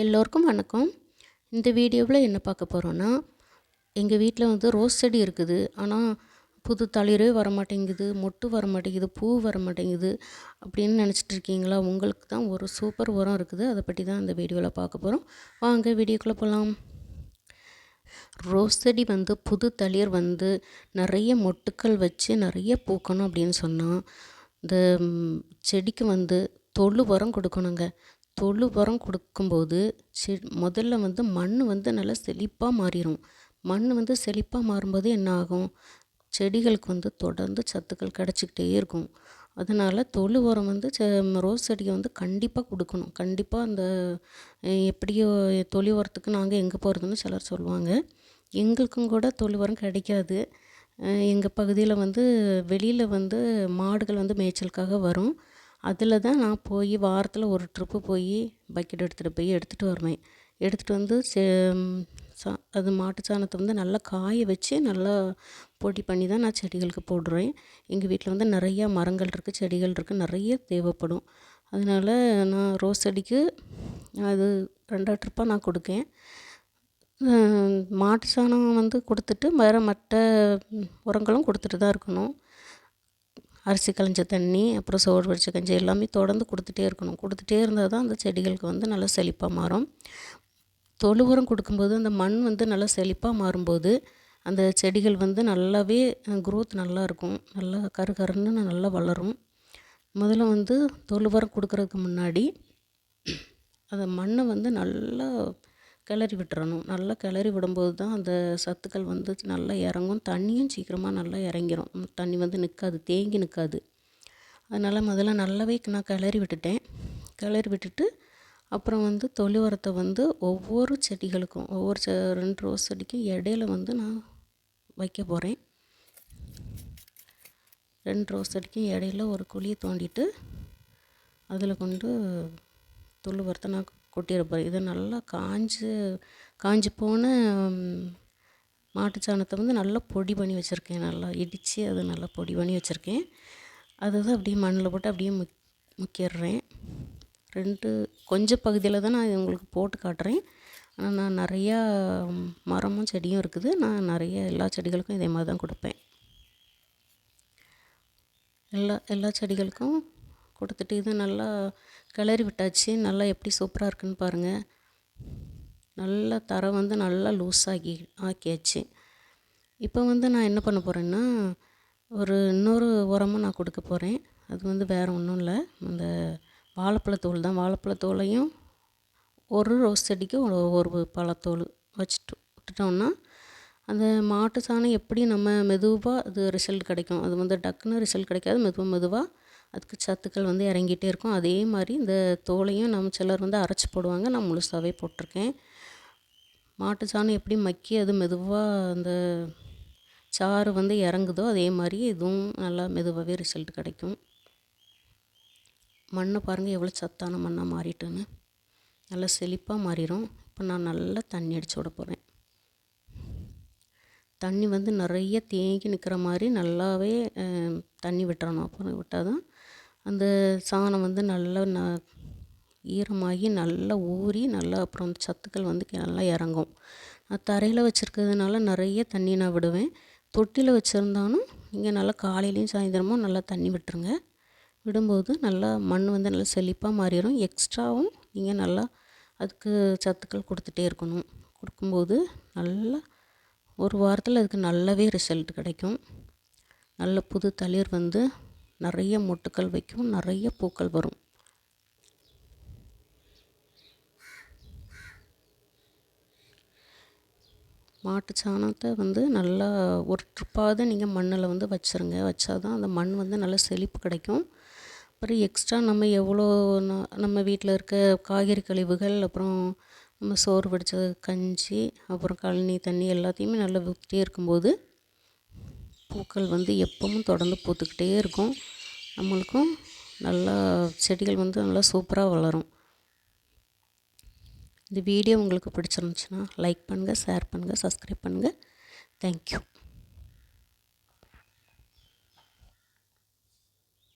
எல்லோருக்கும் வணக்கம். இந்த வீடியோவில் என்ன பார்க்க போகிறோன்னா எங்கள் வீட்டில் வந்து ரோஸ் செடி இருக்குது. ஆனால் புது தளிரே வர மாட்டேங்குது மொட்டு வர மாட்டேங்குது பூ வர மாட்டேங்குது அப்படின்னு நினச்சிட்டு இருக்கீங்களா? உங்களுக்கு தான் ஒரு சூப்பர் உரம் இருக்குது. அதை பற்றி தான் இந்த வீடியோவில் பார்க்க போகிறோம் வாங்க வீடியோக்குள்ளே போகலாம் ரோஸ் செடி வந்து புது தளிர் வந்து நிறைய மொட்டுக்கள் வச்சு நிறைய பூக்கணும் அப்படின்னு சொன்னால் இந்த செடிக்கு வந்து தொழு உரம் கொடுக்கணுங்க. தொழு உரம் கொடுக்கும்போது செ முதல்ல வந்து மண் வந்து நல்லா செழிப்பாக மாறிடும் மண் வந்து செழிப்பாக மாறும்போது என்ன ஆகும் செடிகளுக்கு வந்து தொடர்ந்து சத்துக்கள் கிடச்சிக்கிட்டே இருக்கும். அதனால் தொழு உரம் வந்து செ ரோஸ் செடியை வந்து கண்டிப்பாக கொடுக்கணும். கண்டிப்பாக அந்த எப்படியோ தொழு உரத்துக்கு நாங்கள் எங்கே போகிறதுன்னு சிலர் சொல்லுவாங்க. எங்களுக்கும் கூட தொழு உரம் கிடைக்காது. எங்கள் பகுதியில் வந்து வெளியில் வந்து மாடுகள் வந்து மேய்ச்சலுக்காக வரும். அதில் தான் நான் போய் வாரத்தில் ஒரு ட்ரிப்பு போய் பக்கெட் எடுத்துகிட்டு போய் எடுத்துகிட்டு வருவேன். எடுத்துகிட்டு வந்து சே சா அது மாட்டு சாணத்தை வந்து நல்லா காய வச்சு நல்லா பொடி பண்ணி தான் நான் செடிகளுக்கு போடுறேன். எங்கள் வீட்டில் வந்து நிறையா மரங்கள் இருக்குது செடிகள் இருக்குது நிறைய தேவைப்படும். அதனால் நான் ரோஸ் செடிக்கு அது ரெண்டாவது ட்ரிப்பாக நான் கொடுக்கேன். மாட்டு சாணம் வந்து கொடுத்துட்டு வேறு மற்ற உரங்களும் கொடுத்துட்டு தான் இருக்கணும். அரிசி களைஞ்ச தண்ணி அப்புறம் சோறு வடித்த கஞ்சி எல்லாமே தொடர்ந்து கொடுத்துட்டே இருக்கணும். கொடுத்துட்டே இருந்தால் தான் அந்த செடிகளுக்கு வந்து நல்லா செழிப்பாக மாறும். தொழு உரம் கொடுக்கும்போது அந்த மண் வந்து நல்லா செழிப்பாக மாறும்போது அந்த செடிகள் வந்து நல்லாவே குரோத் நல்லா இருக்கும். நல்லா கரு கருன்னு நல்லா வளரும். முதல்ல வந்து தொழு உரம் கொடுக்குறதுக்கு முன்னாடி அந்த மண்ணை வந்து நல்லா கிளறி விட்டுறணும். நல்லா கிளறி விடும்போது தான் அந்த சத்துக்கள் வந்து நல்லா இறங்கும். தண்ணியும் சீக்கிரமாக நல்லா இறங்கிரும். தண்ணி வந்து நிற்காது தேங்கி நிற்காது அதனால் முதல்ல நல்லாவே நான் கிளறி விட்டுட்டேன். கிளறி விட்டுட்டு அப்புறம் வந்து தொழி உரத்தை வந்து ஒவ்வொரு செடிகளுக்கும் ஒவ்வொரு செ ரெண்டு ரோஸ் செடிக்கும் இடையில வந்து நான் வைக்க போகிறேன் ரெண்டு ரோஸ் செடிக்கும் இடையில ஒரு குழியை தோண்டிட்டு அதில் கொண்டு தொழு உரத்தை நான் கொட்டியிருப்பேன் இதை நல்லா காஞ்சு காஞ்சி போன மாட்டு சாணத்தை வந்து நல்லா பொடி பண்ணி வச்சுருக்கேன். நல்லா இடித்து அதை நல்லா பொடி பண்ணி வச்சுருக்கேன். அதை தான் அப்படியே மண்ணில் போட்டு அப்படியே முக் முக்கிடுறேன். ரெண்டு கொஞ்சம் பகுதியில் தான் நான் உங்களுக்கு போட்டு காட்டுறேன். ஆனால் நான் நிறையா மரமும் செடியும் இருக்குது. நான் நிறைய எல்லா செடிகளுக்கும் இதே மாதிரி தான் கொடுப்பேன். எல்லா எல்லா செடிகளுக்கும் கொடுத்துட்டு இது நல்லா கிளறி விட்டாச்சு. நல்லா எப்படி சூப்பராக இருக்குன்னு பாருங்கள் நல்லா தரை வந்து நல்லா லூஸ் ஆக்கி ஆக்கியாச்சு. இப்போ வந்து நான் என்ன பண்ண போகிறேன்னா ஒரு இன்னொரு உரமும் நான் கொடுக்க போகிறேன் அது வந்து வேறு ஒன்றும் இல்லை. அந்த வாழைப்பழத்தோல் தான். வாழைப்பழத்தோலையும் ஒரு ரோஸ் செடிக்கு ஒரு ஒரு பழத்தோல் வச்சுட்டு விட்டுட்டோம்னா அந்த மாட்டு சாணம் எப்படி நம்ம மெதுவாக அது ரிசல்ட் கிடைக்கும். அது வந்து டக்குன்னு ரிசல்ட் கிடைக்காது. மெதுவாக மெதுவாக அதுக்கு சத்துக்கள் வந்து இறங்கிட்டே இருக்கும். அதே மாதிரி இந்த தோலையும் நம்ம சிலர் வந்து அரைச்சி போடுவாங்க. நான் முழுசாகவே போட்டிருக்கேன். மாட்டு சாணம் எப்படி மக்கி அது மெதுவாக அந்த சாறு வந்து இறங்குதோ அதே மாதிரி இதுவும் நல்லா மெதுவாகவே ரிசல்ட் கிடைக்கும். மண்ணை பாருங்கள் எவ்வளோ சத்தான மண்ணாக மாறிட்டுன்னு. நல்லா செழிப்பாக மாறிடும் இப்போ நான் நல்லா தண்ணி அடித்து விட போகிறேன் தண்ணி வந்து நிறைய தேங்கி நிற்கிற மாதிரி நல்லாவே தண்ணி விட்டுறணும். அப்புறம் விட்டால் தான் அந்த சாணம் வந்து நல்லா ந ஈரமாகி நல்லா ஊறி நல்லா அப்புறம் சத்துக்கள் வந்து நல்லா இறங்கும். நான் தரையில் வச்சுருக்கிறதுனால நிறைய தண்ணி நான் விடுவேன். தொட்டியில் வச்சுருந்தாலும் நீங்கள் நல்லா காலையிலையும் சாயந்தரமும் நல்லா தண்ணி விட்டுருங்க. விடும்போது நல்லா மண் வந்து நல்லா செழிப்பாக மாறிடும் எக்ஸ்ட்ராவும் நீங்கள் நல்லா அதுக்கு சத்துக்கள் கொடுத்துட்டே இருக்கணும். கொடுக்கும்போது நல்லா ஒரு வாரத்தில் அதுக்கு நல்லாவே ரிசல்ட் கிடைக்கும். நல்ல புது தளிர் வந்து நிறைய மொட்டுக்கள் வைக்கும் நிறைய பூக்கள் வரும். மாட்டு சாணத்தை வந்து நல்லா ஒரு ட்ரிப்பாவது நீங்கள் மண்ணில் வந்து வச்சுருங்க. வச்சா தான் அந்த மண் வந்து நல்லா செழிப்பு கிடைக்கும். அப்புறம் எக்ஸ்ட்ரா நம்ம எவ்வளோ நம்ம வீட்டில் இருக்க காய்கறி கழிவுகள் அப்புறம் நம்ம சோறு வடித்த கஞ்சி அப்புறம் கழனி தண்ணி எல்லாத்தையுமே நல்லா ஊற்றிட்டே இருக்கும்போது பூக்கள் வந்து எப்பவும் தொடர்ந்து பூத்துக்கிட்டே இருக்கும். நம்மளுக்கும் நல்லா செடிகள் வந்து நல்லா சூப்பராக வளரும். இந்த வீடியோ உங்களுக்கு பிடிச்சிருந்துச்சுன்னா லைக் பண்ணுங்கள் ஷேர் பண்ணுங்கள் சப்ஸ்கிரைப் பண்ணுங்கள் தேங்க்யூ